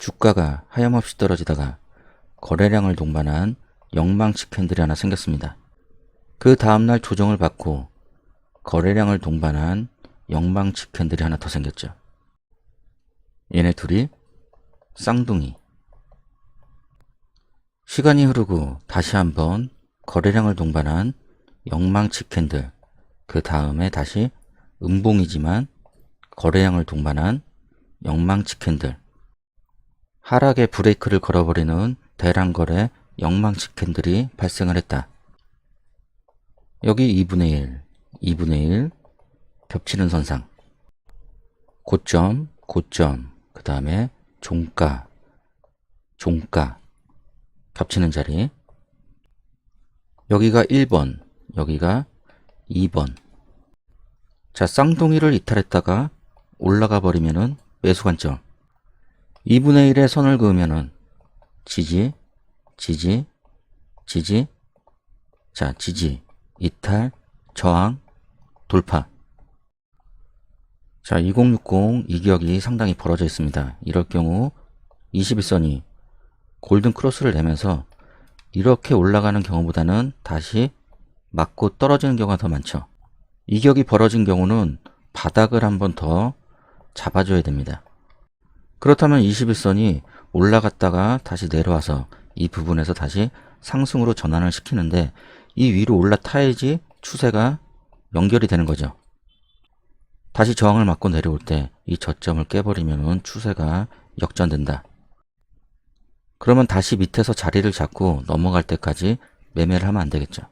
주가가 하염없이 떨어지다가 거래량을 동반한 영망치 캔들이 하나 생겼습니다. 그 다음날 조정을 받고 거래량을 동반한 영망치 캔들이 하나 더 생겼죠. 얘네 둘이 쌍둥이. 시간이 흐르고 다시 한번 거래량을 동반한 영망치 캔들. 그 다음에 다시 음봉이지만 거래량을 동반한 영망치 캔들. 하락의 브레이크를 걸어버리는 대량거래 영망치 캔들이 발생을 했다. 여기 2분의 1, 2분의 1 겹치는 선상. 고점, 고점, 그 다음에 종가, 종가 겹치는 자리. 여기가 1번, 여기가 2번. 자, 쌍둥이를 이탈했다가 올라가 버리면은 매수 관점. 2분의 1의 선을 그으면은 지지, 지지, 지지, 자, 지지, 이탈, 저항, 돌파. 자, 2060 이격이 상당히 벌어져 있습니다. 이럴 경우 21선이 골든 크로스를 내면서 이렇게 올라가는 경우보다는 다시 맞고 떨어지는 경우가 더 많죠. 이격이 벌어진 경우는 바닥을 한 번 더 잡아줘야 됩니다. 그렇다면 21선이 올라갔다가 다시 내려와서 이 부분에서 다시 상승으로 전환을 시키는데 이 위로 올라타야지 추세가 연결이 되는 거죠. 다시 저항을 맞고 내려올 때 이 저점을 깨버리면 추세가 역전된다. 그러면 다시 밑에서 자리를 잡고 넘어갈 때까지 매매를 하면 안 되겠죠.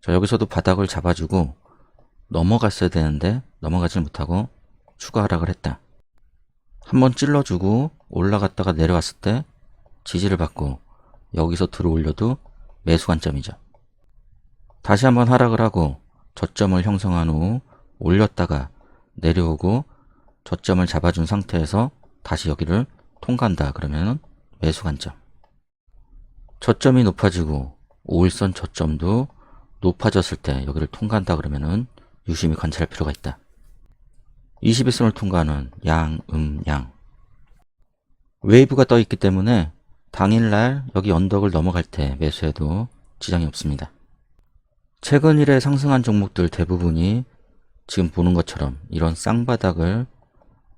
자, 여기서도 바닥을 잡아주고 넘어갔어야 되는데 넘어가지 못하고 추가 하락을 했다. 한번 찔러주고 올라갔다가 내려왔을 때 지지를 받고 여기서 들어올려도 매수 관점이죠. 다시 한번 하락을 하고 저점을 형성한 후 올렸다가 내려오고 저점을 잡아준 상태에서 다시 여기를 통과한다 그러면 매수 관점. 저점이 높아지고 5일선 저점도 높아졌을 때 여기를 통과한다 그러면은 유심히 관찰할 필요가 있다. 21선을 통과하는 양, 음, 양. 웨이브가 떠 있기 때문에 당일날 여기 언덕을 넘어갈 때 매수해도 지장이 없습니다. 최근 일에 상승한 종목들 대부분이 지금 보는 것처럼 이런 쌍바닥을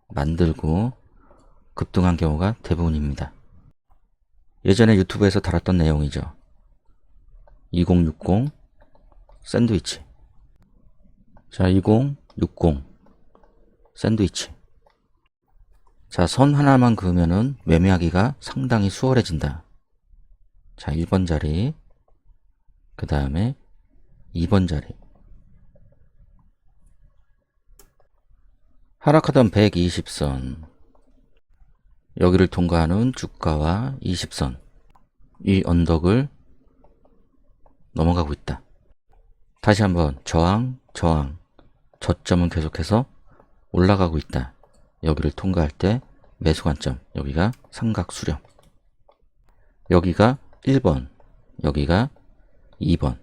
만들고 급등한 경우가 대부분입니다. 예전에 유튜브에서 다뤘던 내용이죠. 2060 샌드위치. 자, 2060 샌드위치. 자, 선 하나만 그으면은 매매하기가 상당히 수월해진다. 자, 1번 자리. 그 다음에 2번 자리. 하락하던 120선. 여기를 통과하는 주가와 20선. 이 언덕을 넘어가고 있다. 다시 한번 저항, 저항. 저점은 계속해서 올라가고 있다. 여기를 통과할 때 매수 관점. 여기가 삼각 수렴. 여기가 1번. 여기가 2번.